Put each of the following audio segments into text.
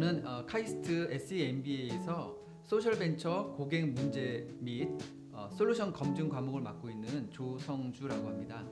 저는 어, 카이스트 SEMBA에서 소셜 벤처 고객 문제 및 어, 솔루션 검증 과목을 맡고 있는 조성주라고 합니다.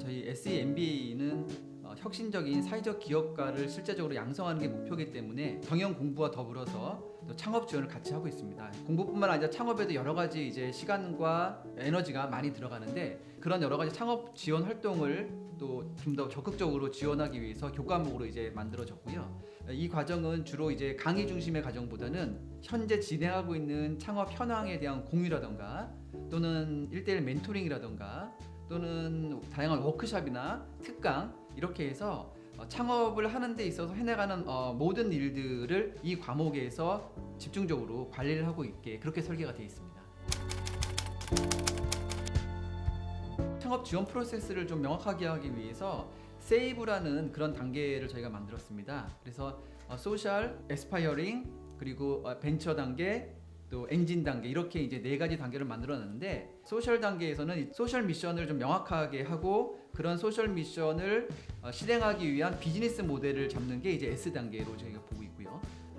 저희 SEMBA는 어, 혁신적인 사회적 기업가를 실제적으로 양성하는 게 목표이기 때문에 경영 공부와 더불어서 또 창업 지원을 같이 하고 있습니다. 공부뿐만 아니라 창업에도 여러 가지 이제 시간과 에너지가 많이 들어가는데 그런 여러 가지 창업 지원 활동을 또 좀 더 적극적으로 지원하기 위해서 교과목으로 이제 만들어졌고요. 이 과정은 주로 이제 강의 중심의 과정보다는 현재 진행하고 있는 창업 현황에 대한 공유라던가 또는 1대1 멘토링이라던가 또는 다양한 워크샵이나 특강 이렇게 해서 어, 창업을 하는 데 있어서 해나가는 어, 모든 일들을 이 과목에서 집중적으로 관리를 하고 있게 그렇게 설계가 되어 있습니다. 창업 지원 프로세스를 좀 명확하게 하기 위해서 세이브라는 그런 단계를 저희가 만들었습니다. 그래서 어, 소셜, 에스파이어링, 그리고 어, 벤처 단계, 또 엔진 단계 이렇게 이제 네 가지 단계를 만들었는데 소셜 단계에서는 이 소셜 미션을 좀 명확하게 하고 그런 소셜 미션을 어, 실행하기 위한 비즈니스 모델을 잡는 게 이제 S 단계로 저희가 보고 있고요.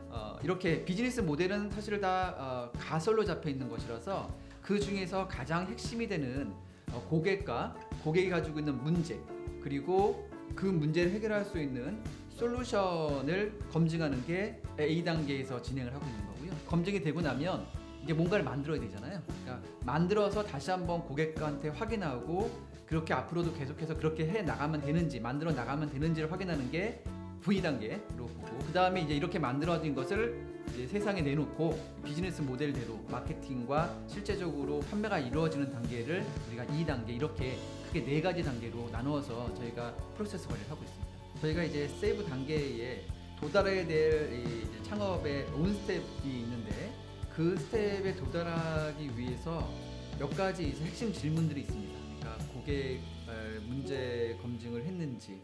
어, 이렇게 비즈니스 모델은 사실 다 어, 가설로 잡혀 있는 것이라서 그 중에서 가장 핵심이 되는 어, 고객과 고객이 가지고 있는 문제 그리고 그 문제를 해결할 수 있는 솔루션을 검증하는 게 A 단계에서 진행을 하고 있는 거고요. 검증이 되고 나면 이제 뭔가를 만들어야 되잖아요. 그러니까 만들어서 다시 한번 고객한테 확인하고 그렇게 앞으로도 계속해서 그렇게 해 나가면 되는지 만들어 나가면 되는지를 확인하는 게 V 단계로 보고 그 다음에 이제 이렇게 만들어진 것을 이제 세상에 내놓고 비즈니스 모델대로 마케팅과 실제적으로 판매가 이루어지는 단계를 우리가 2 단계 이렇게 크게 네 가지 단계로 나누어서 저희가 프로세스 관리를 하고 있습니다. 저희가 이제 세이브 단계에 도달해야 될 창업의 온 스텝이 있는데 그 스텝에 도달하기 위해서 몇 가지 핵심 질문들이 있습니다. 그러니까 고객 어, 문제 검증을 했는지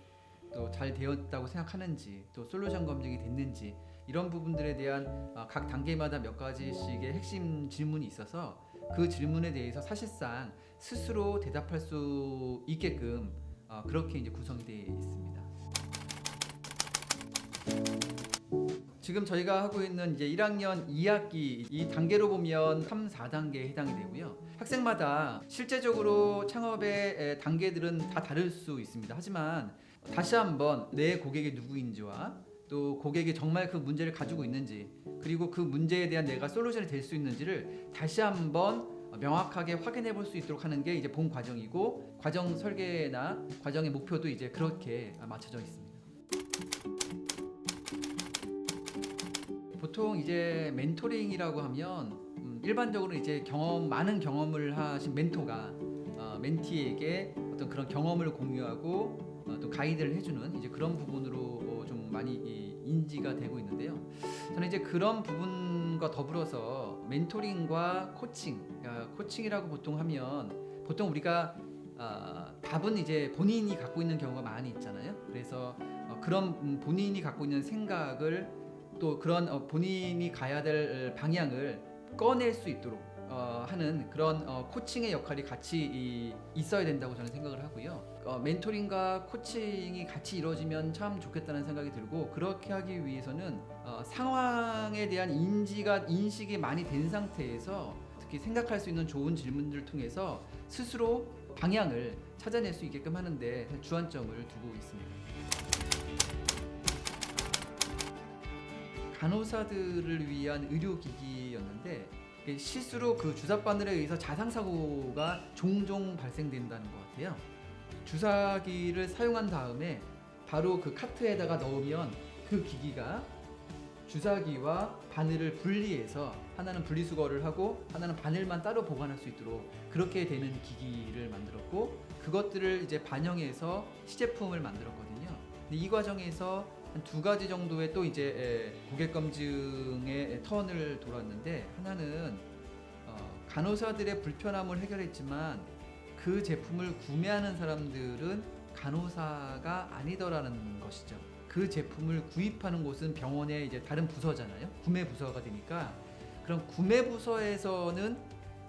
또 잘 되었다고 생각하는지 또 솔루션 검증이 됐는지 이런 부분들에 대한 어, 각 단계마다 몇 가지씩의 핵심 질문이 있어서 그 질문에 대해서 사실상 스스로 대답할 수 있게끔 어, 그렇게 이제 구성이 되어 있습니다. 지금 저희가 하고 있는 이제 1학년 2학기 이 단계로 보면 3, 4단계에 해당이 되고요. 학생마다 실제적으로 창업의 에, 단계들은 다 다를 수 있습니다. 하지만 다시 한번 내 고객이 누구인지와 또 고객이 정말 그 문제를 가지고 있는지 그리고 그 문제에 대한 내가 솔루션이 될 수 있는지를 다시 한번 명확하게 확인해 볼 수 있도록 하는 게 이제 본 과정이고 과정 설계나 과정의 목표도 이제 그렇게 맞춰져 있습니다. 보통 이제 멘토링이라고 하면 음, 일반적으로 이제 경험 많은 경험을 하신 멘토가 어, 멘티에게 어떤 그런 경험을 공유하고 어, 또 가이드를 해주는 이제 그런 부분으로 어, 좀 많이 이, 인지가 되고 있는데요. 저는 이제 그런 부분과 더불어서 멘토링과 코칭, 그러니까 코칭이라고 보통 하면 보통 우리가 아, 답은 이제 본인이 갖고 있는 경우가 많이 있잖아요. 그래서 어, 그런 음, 본인이 갖고 있는 생각을 또 그런 어, 본인이 가야 될 방향을 꺼낼 수 있도록 어, 하는 그런 어, 코칭의 역할이 같이 이, 있어야 된다고 저는 생각을 하고요. 어, 멘토링과 코칭이 같이 이루어지면 참 좋겠다는 생각이 들고 그렇게 하기 위해서는 어, 상황에 대한 인지가 인식이 많이 된 상태에서 특히 생각할 수 있는 좋은 질문들을 통해서 스스로 방향을 찾아낼 수 있게끔 하는데 주안점을 두고 있습니다. 간호사들을 위한 의료기기였는데 실수로 그 주사 바늘에 의해서 자상 사고가 종종 발생된다는 것 같아요. 주사기를 사용한 다음에 바로 그 카트에다가 넣으면 그 기기가 주사기와 바늘을 분리해서 하나는 분리수거를 하고 하나는 바늘만 따로 보관할 수 있도록 그렇게 되는 기기를 만들었고 그것들을 이제 반영해서 시제품을 만들었거든요. 근데 이 과정에서 한 두 가지 정도의 또 이제 에, 고객 검증의 턴을 돌았는데 하나는 어, 간호사들의 불편함을 해결했지만 그 제품을 구매하는 사람들은 간호사가 아니더라는 것이죠. 그 제품을 구입하는 곳은 병원의 이제 다른 부서잖아요. 구매 부서가 되니까 그럼 구매 부서에서는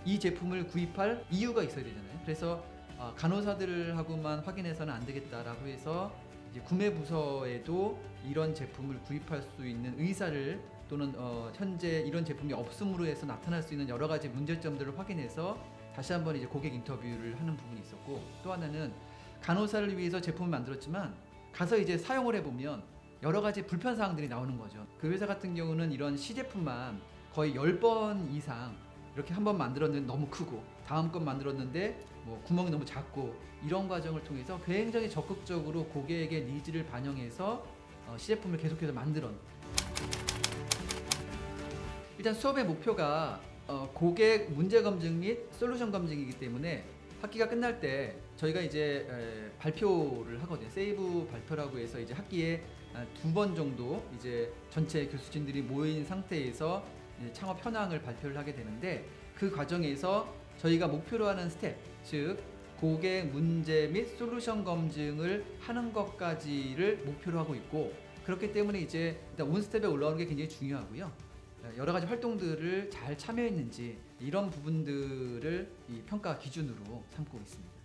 이 제품을 구입할 이유가 있어야 되잖아요. 그래서 어, 간호사들하고만 확인해서는 안 되겠다라고 해서 이제 구매 부서에도 이런 제품을 구입할 수 있는 의사를 또는 어, 현재 이런 제품이 없음으로 해서 나타날 수 있는 여러 가지 문제점들을 확인해서 다시 한번 이제 고객 인터뷰를 하는 부분이 있었고 또 하나는 간호사를 위해서 제품을 만들었지만 가서 이제 사용을 해보면 여러 가지 불편 사항들이 나오는 거죠. 그 회사 같은 경우는 이런 시제품만 거의 10번 이상 이렇게 한 번 만들었는데 너무 크고 다음 건 만들었는데 뭐 구멍이 너무 작고 이런 과정을 통해서 굉장히 적극적으로 고객의 니즈를 반영해서 어, 시제품을 계속해서 만들어 일단 수업의 목표가 어, 고객 문제 검증 및 솔루션 검증이기 때문에 학기가 끝날 때 저희가 이제 에, 발표를 하거든요. 세이브 발표라고 해서 이제 학기에 두 번 정도 이제 전체 교수진들이 모인 상태에서 창업 현황을 발표를 하게 되는데 그 과정에서 저희가 목표로 하는 스텝, 즉 고객 문제 및 솔루션 검증을 하는 것까지를 목표로 하고 있고 그렇기 때문에 이제 일단 온 스텝에 올라오는 게 굉장히 중요하고요. 여러 가지 활동들을 잘 참여했는지 이런 부분들을 이 평가 기준으로 삼고 있습니다.